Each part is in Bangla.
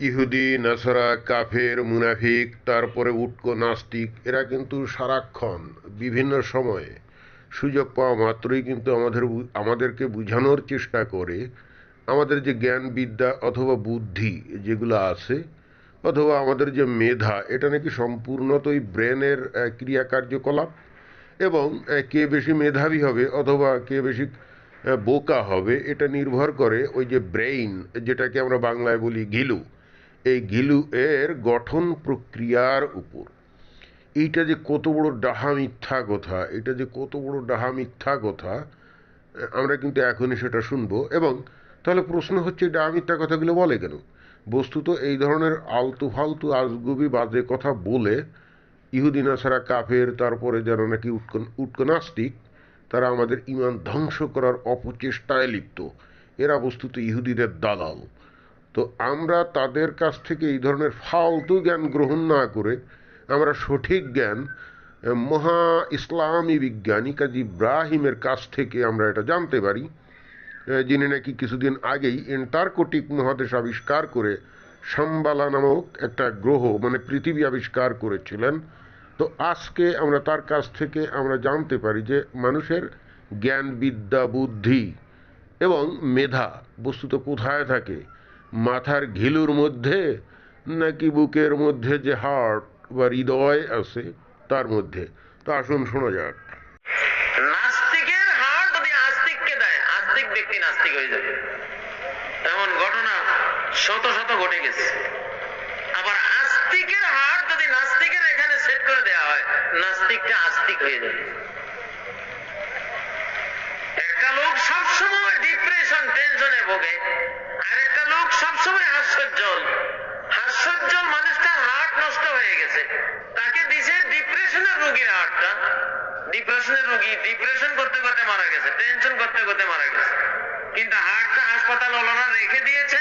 ইহুদি, নাসারা, কাফের, মুনাফিক, তারপরে উটকো, নাস্তিক, এরা কিন্তু সারাক্ষণ বিভিন্ন সময়ে সুযোগ পাওয়া মাত্রই কিন্তু আমাদের আমাদেরকে বোঝানোর চেষ্টা করে আমাদের যে জ্ঞান বিদ্যা অথবা বুদ্ধি যেগুলো আছে অথবা আমাদের যে মেধা, এটা নাকি সম্পূর্ণতই ব্রেনের ক্রিয়া কার্যকলাপ এবং কে বেশি মেধাবী হবে অথবা কে বেশি বোকা হবে, এটা নির্ভর করে ওই যে ব্রেইন, যেটাকে আমরা বাংলায় বলি ঘিলু এই গিলু এর গঠন প্রক্রিয়ার উপর। এইটা যে কত বড় ডাহা মিথ্যা কথা, এটা যে কত বড় ডাহা মিথ্যা কথা, আমরা কিন্তু এখনই সেটা শুনব। এবং তাহলে প্রশ্ন হচ্ছে ডাহা মিথ্যা কথাগুলো বলে কেন? বস্তুত এই ধরনের আলতু ফালতু আজগুবি বাজে কথা বলে ইহুদিনা ছাড়া কাফের, তারপরে যারা নাকি উৎকন, উৎকনাস্তিক, তারা আমাদের ইমান ধ্বংস করার অপচেষ্টায় লিপ্ত। এরা বস্তুত ইহুদিদের দালাল। তো আমরা তাদের কাছ থেকে এই ধরনের ফালতু জ্ঞান গ্রহণ না করে আমরা সঠিক জ্ঞান মহা ইসলামী বিজ্ঞানী কাজী ইব্রাহিমের কাছ থেকে আমরা এটা জানতে পারি যিনি নাকি কিছুদিন আগেই এন্টার্কটিক মহাদেশ আবিষ্কার করে সাম্বালা নামক একটা গ্রহ মানে পৃথিবী আবিষ্কার করেছিলেন। তো আজকে আমরা তার কাছ থেকে আমরা জানতে পারি যে মানুষের জ্ঞান বিদ্যা বুদ্ধি এবং মেধা বস্তুত কোথায় থাকে? মাথার ঘিলুর মধ্যে, নাকি বুকের মধ্যে যে হার্ট বা হৃদয় আছে, তার মধ্যে? তো আসুন শোনা যাক। নাস্তিকের হার যদি আস্তিককে দেয়, আস্তিক ব্যক্তি নাস্তিক হয়ে যাবে। এমন ঘটনা শত শত ঘটে গেছে। আবার আস্তিকের হার যদি নাস্তিকের এখানে সেট করে দেওয়া হয়, নাস্তিকটা আস্তিক হয়ে যাবে একটা সবসময় ডিপ্রেশন টেনশনে ভোগে। আর একটা লোক সবসময় হাস্যোজ্জ্বল। হাস্যোজ্জ্বল মানুষটা হার্ট নষ্ট হয়ে গেছে। তাকে দিছে ডিপ্রেশনের রোগীর হার্টটা ডিপ্রেশনের রোগী ডিপ্রেশন করতে করতে মারা গেছে টেনশন করতে করতে মারা গেছে। কিন্তু হার্টটা হাসপাতাল ওলারা রেখে দিয়েছে।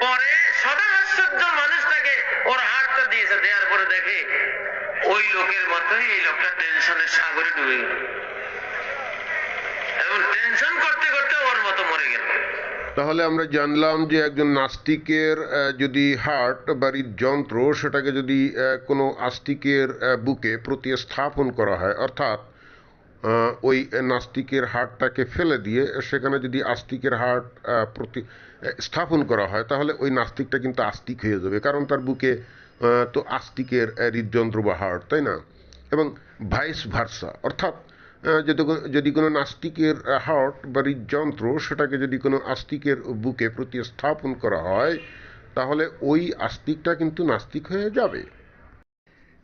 পরে সদা হাস্যোজ্জ্বল মানুষটাকে ওর হার্টটা দিয়েছে। দেওয়ার পরে দেখে ওই লোকের মতোই এই লোকটা টেনশনের সাগরে ডুবে গেল। এবং করতে করতে ওর মতো মরে গেল। তাহলে আমরা জানলাম যে একজন নাস্তিকের যদি হার্ট বা হৃদযন্ত্র সেটাকে যদি কোনো আস্তিকের বুকে প্রতিস্থাপন করা হয় অর্থাৎ ওই নাস্তিকের হার্টটাকে ফেলে দিয়ে সেখানে যদি আস্তিকের আহ, প্রতি স্থাপন করা হয় তাহলে ওই নাস্তিকটা কিন্তু আস্তিক হয়ে যাবে কারণ তার বুকে তো আস্তিকের হৃদযন্ত্র বা হার্ট তাই না? এবং ভাইস ভার্সা অর্থাৎ যদি যদি কোনো নাস্তিকের হার্ট বা হৃদযন্ত্র সেটাকে যদি কোনো আস্তিকের বুকে প্রতিস্থাপন করা হয়, তাহলে ওই আস্তিকটা কিন্তু নাস্তিক হয়ে যাবে।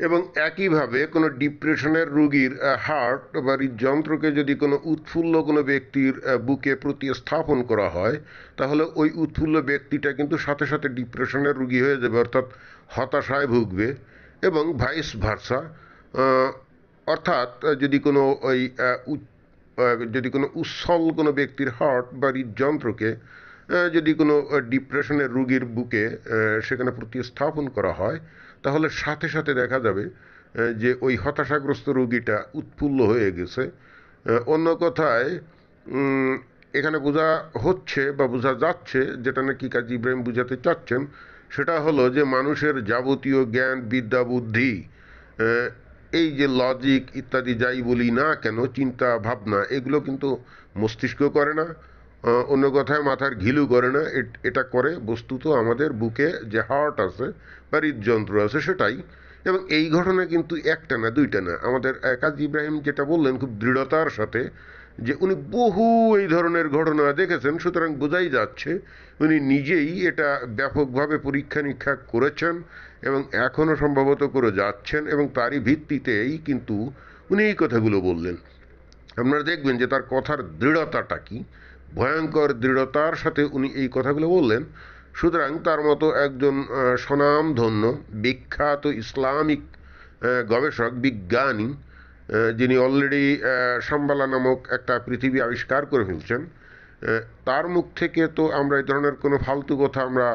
এবং একইভাবে কোনো ডিপ্রেশনের রুগীর হার্ট বা হৃদযন্ত্রকে যদি কোনো উৎফুল্ল কোনো ব্যক্তির বুকে প্রতিস্থাপন করা হয়, তাহলে ওই উৎফুল্ল ব্যক্তিটা কিন্তু সাথে সাথে ডিপ্রেশনের রুগী হয়ে যাবে, অর্থাৎ হতাশায় ভুগবে এবং ভাইস ভার্সা অর্থাৎ যদি কোনো ওই যদি কোনো উচ্ছল কোনো ব্যক্তির হার্ট বা হৃদযন্ত্রকে যদি কোনো ডিপ্রেশনের রুগীর বুকে সেখানে প্রতিস্থাপন করা হয়, তাহলে সাথে সাথে দেখা যাবে যে ওই হতাশাগ্রস্ত রুগীটা উৎফুল্ল হয়ে গেছে। অন্য কথায় এখানে বোঝা হচ্ছে বা বোঝা যাচ্ছে, যেটা নাকি কাজী ইব্রাহিম বুঝাতে চাচ্ছেন, সেটা হলো যে মানুষের যাবতীয় জ্ঞান, বিদ্যা, বুদ্ধি এই যে লজিক ইত্যাদি যাই বলি না কেন, চিন্তা, ভাবনা, এগুলো কিন্তু মস্তিষ্ক করে না অন্য কথায় মাথার ঘিলু করে না, এট- করে বস্তুত আমাদের বুকে যে হার্ট আছে বা হৃদযন্ত্র আছে সেটাই। এবং এই ঘটনা কিন্তু একটা না, দুইটা না। আমাদের কাজী ইব্রাহিম যেটা বললেন খুব দৃঢ়তার সাথে যে উনি বহু এই ধরনের ঘটনা দেখেছেন, সুতরাং বোঝাই যাচ্ছে উনি নিজেই এটা ব্যাপকভাবে পরীক্ষা নিরীক্ষা করেছেন। এবং এখনও সম্ভবত করে যাচ্ছেন এবং তারই ভিত্তিতেই কিন্তু উনি এই কথাগুলো বললেন। আপনারা দেখবেন যে তার কথার দৃঢ়তাটা কি? ভয়ঙ্কর দৃঢ়তার সাথে উনি এই কথাগুলো বললেন। সুতরাং তার মতো একজন স্বনামধন্য, বিখ্যাত ইসলামিক গবেষক, বিজ্ঞানী যিনি অলরেডি সাম্বালা নামক একটা পৃথিবী আবিষ্কার করে ফেলছেন তার মুখ থেকে তো আমরা এই ধরনের কোনো ফালতু কথা আমরা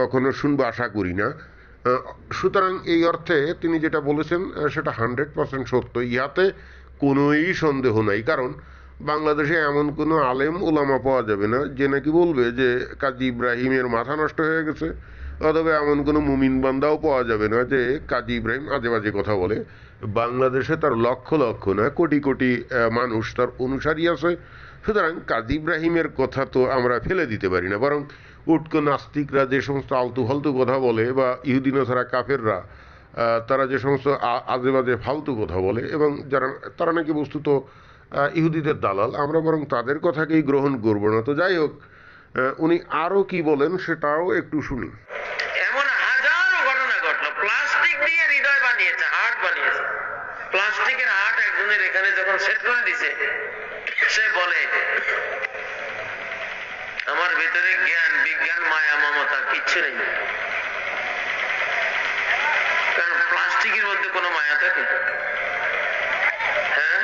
কখনো শুনব, আশা করি না। সুতরাং এই অর্থে তিনি যেটা বলেছেন সেটা হান্ড্রেড পার্সেন্ট সত্য। ইহাতে কোনোই সন্দেহ নাই, কারণ বাংলাদেশে এমন কোনো আলেম ওলামা পাওয়া যাবে না যে নাকি বলবে যে কাজী ইব্রাহিমের মাথা নষ্ট হয়ে গেছে, অথবা এমন কোনো মুমিন বান্দাও পাওয়া যাবে না যে কাজী ইব্রাহিম আজে বাজে কথা বলে। বাংলাদেশে তার লক্ষ লক্ষ না, কোটি কোটি মানুষ তার অনুসারী আছে। সুতরাং কাজী ইব্রাহিমের কথা তো আমরা ফেলে দিতে পারি না, বরং উটকো নাস্তিকরা যে সমস্ত আলতু ফালতু কথা বলে বা ইহুদিন ছাড়া কাফেররা তারা যে সমস্ত আজে বাজে ফালতু কথা বলে এবং যারা, তারা নাকি বস্তুত ইহুদিদের দালাল, আমরা বরং তাদের কথাকেই গ্রহণ করব না। তো যাই হোক উনি আরও কি বলেন সেটাও একটু শুনি। এমন হাজারো ঘটনা ঘটলো। প্লাস্টিক দিয়ে হৃদয় বানিয়েছে, হার্ট বানিয়েছে। প্লাস্টিকের হার্ট একজনের এখানে যখন সেট করে দিছে, সে বলে আমার ভেতরে জ্ঞান, বিজ্ঞান, মায়া, মমতা, কিচ্ছু নেই। কারণ প্লাস্টিকের মধ্যে কোনো মায়া থাকে? হ্যাঁ?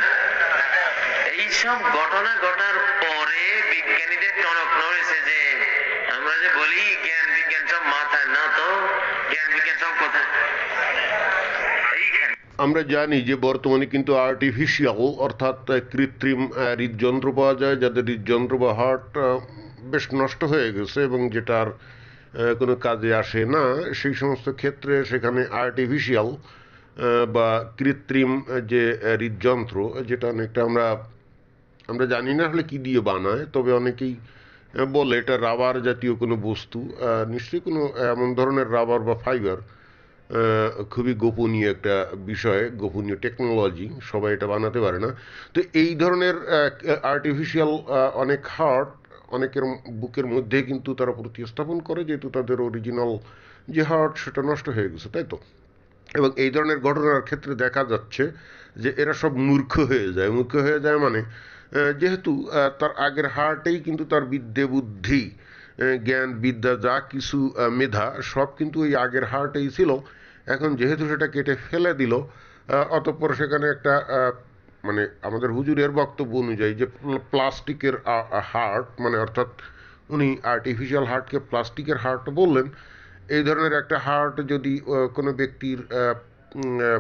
এইসব ঘটনা ঘটার পরে বিজ্ঞানীদের টনক নড়েছে যে, আমরা যে বলি জ্ঞান, বিজ্ঞান সব মাথায়, না তো? জ্ঞান, বিজ্ঞান সব কোথায়? আমরা জানি যে বর্তমানে কিন্তু আর্টিফিশিয়াল অর্থাৎ কৃত্রিম হৃদযন্ত্র পাওয়া যায় যাদের হৃদযন্ত্র বা হার্ট বেশ নষ্ট হয়ে গেছে এবং যেটার কোনো কাজে আসে না, সেই সমস্ত ক্ষেত্রে সেখানে আর্টিফিশিয়াল বা কৃত্রিম যে হৃদযন্ত্র, যেটা অনেকটা আমরা আমরা জানি না আসলে কী দিয়ে বানায়, তবে অনেকেই বলে এটা রাবার জাতীয় কোনো বস্তু নিশ্চয়ই কোনো এমন ধরনের রাবার বা ফাইবার খুবই গোপনীয় একটা বিষয়, গোপনীয় টেকনোলজি সবাই এটা বানাতে পারে না। তো এই ধরনের আর্টিফিশিয়াল অনেক হার্ট অনেকের বুকের মধ্যে কিন্তু তারা প্রতিস্থাপন করে যেহেতু তাদের অরিজিনাল যে হার্ট সেটা নষ্ট হয়ে গেছে, তাই তো? এবং এই ধরনের ঘটনার ক্ষেত্রে দেখা যাচ্ছে যে এরা সব মূর্খ হয়ে যায়। মূর্খ হয়ে যায় মানে যেহেতু তার আগের হার্টেই কিন্তু তার বিদ্যে বুদ্ধি জ্ঞান, বিদ্যা, যা কিছু মেধা সব কিন্তু ওই আগের হার্টেই ছিল। এখন যেহেতু সেটা কেটে ফেলে দিল অতঃপর সেখানে একটা মানে আমাদের হুজুরের বক্তব্য অনুযায়ী যে প্লাস্টিকের হার্ট মানে অর্থাৎ উনি আর্টিফিশিয়াল হার্টকে প্লাস্টিকের হার্ট বললেন এই ধরনের একটা হার্ট যদি কোনো ব্যক্তির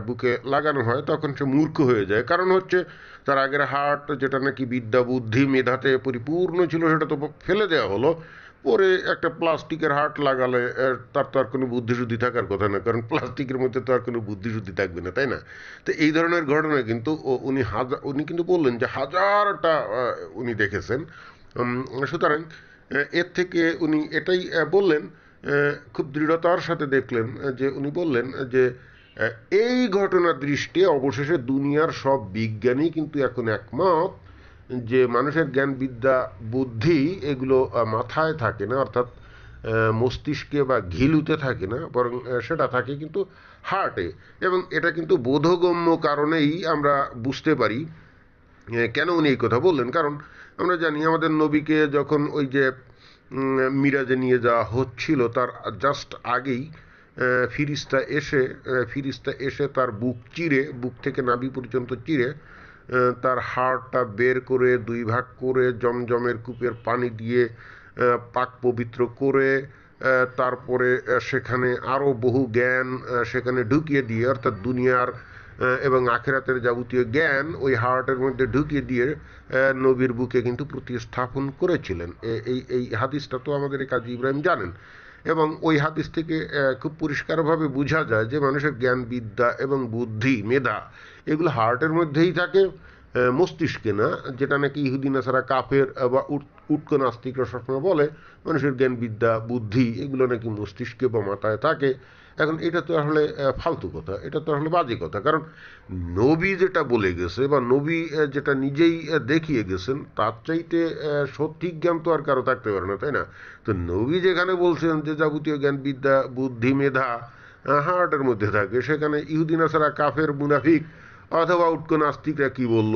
বুকে লাগানো হয় তখন সে মূর্খ হয়ে যায়। কারণ হচ্ছে তার আগের হার্ট যেটা নাকি বিদ্যা বুদ্ধি মেধাতে পরিপূর্ণ ছিল সেটা তো ফেলে দেওয়া হলো। পরে একটা প্লাস্টিকের হার্ট লাগালে তার তো আর কোনো বুদ্ধিশুদ্ধি থাকার কথা না, কারণ প্লাস্টিকের মধ্যে তো আর কোনো বুদ্ধিশুদ্ধি থাকবে না, তাই না? তো এই ধরনের ঘটনা কিন্তু উনি হাজার উনি কিন্তু বললেন যে হাজারটা উনি দেখেছেন। সুতরাং এর থেকে উনি এটাই বললেন খুব দৃঢ়তার সাথে দেখলেন যে উনি বললেন যে এই ঘটনা দৃষ্টে অবশেষে দুনিয়ার সব বিজ্ঞানী কিন্তু এখন একমত যে মানুষের জ্ঞান, বিদ্যা, বুদ্ধি এগুলো মাথায় থাকে না, অর্থাৎ মস্তিষ্কে বা ঘিলুতে থাকে না, বরং সেটা থাকে কিন্তু হার্টে এবং এটা কিন্তু বোধগম্য কারণেই আমরা বুঝতে পারি কেন উনি এই কথা বললেন। কারণ আমরা জানি, আমাদের নবীকে যখন ওই যে মিরাজে নিয়ে যাওয়া হচ্ছিল, তার জাস্ট আগেই ফিরিস্তা এসে ফিরিস্তা এসে তার বুক চিরে, বুক থেকে নাভি পর্যন্ত চিরে তার হাড়টা বের করে, দুই ভাগ করে, জমজমের কূপের পানি দিয়ে পাক পবিত্র করে তারপরে সেখানে আরও বহু জ্ঞান সেখানে ঢুকিয়ে দিয়ে, অর্থাৎ দুনিয়ার এবং আখেরাতের যাবতীয় জ্ঞান ওই হার্টের মধ্যে ঢুকিয়ে দিয়ে নবীর বুকে কিন্তু প্রতিস্থাপন করেছিলেন। এই এই হাদিসটা তো আমাদের কাজী ইব্রাহিম জানেন। এবং ওই হাদিস থেকে খুব পরিষ্কারভাবে বোঝা যায় যে মানুষের জ্ঞান বিদ্যা এবং বুদ্ধি, মেধা, এগুলো হার্টের মধ্যেই থাকে মস্তিষ্কে না? যেটা নাকি ইহুদিন সারা কাফের বা উট- উটকো নাস্তিকরা সবসময় বলে, মানুষের জ্ঞান বিদ্যা বুদ্ধি, এগুলো নাকি মস্তিষ্কে বা মাথায় থাকে। এখন এটা তো আসলে ফালতু কথা, এটা তো আসলে বাজে কথা। কারণ নবী যেটা বলে গেছে বা নবী যেটা নিজেই দেখিয়ে গেছেন, তার চাইতে সঠিক জ্ঞান তো আর কারও থাকতে পারে না, তাই না? তো নবী যেখানে বলছেন যে যাবতীয় জ্ঞান বিদ্যা বুদ্ধি, মেধা হার্টের মধ্যে থাকে, সেখানে ইহুদিন ছাড়া কাফের, মুনাফিক অথবা উটকো নাস্তিকরা কি বলল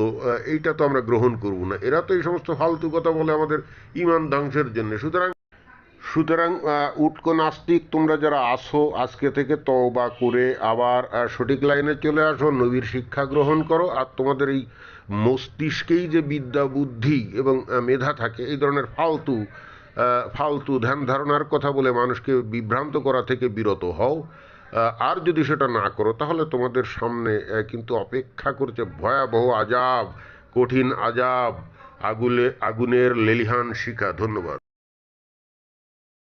এইটা তো আমরা গ্রহণ করব না। এরা তো এই সমস্ত ফালতু কথা বলে আমাদের ইমান ধ্বংসের জন্য। সুতরাং সুতরাং উটকো নাস্তিক, তোমরা যারা আসো আজকে থেকে তওবা করে আবার সঠিক লাইনে চলে আসো, নবীর শিক্ষা গ্রহণ করো। আর তোমাদের এই মস্তিষ্কেই যে বিদ্যা, বুদ্ধি এবং মেধা থাকে, এই ধরনের ফালতু ফালতু ধ্যান ধারণার কথা বলে মানুষকে বিভ্রান্ত করা থেকে বিরত হও। আর যদি সেটা না করো, তাহলে তোমাদের সামনে কিন্তু অপেক্ষা করছে ভয়াবহ আজাব, কঠিন আজাব, আগুলে, আগুনের লেলিহান শিখা। ধন্যবাদ।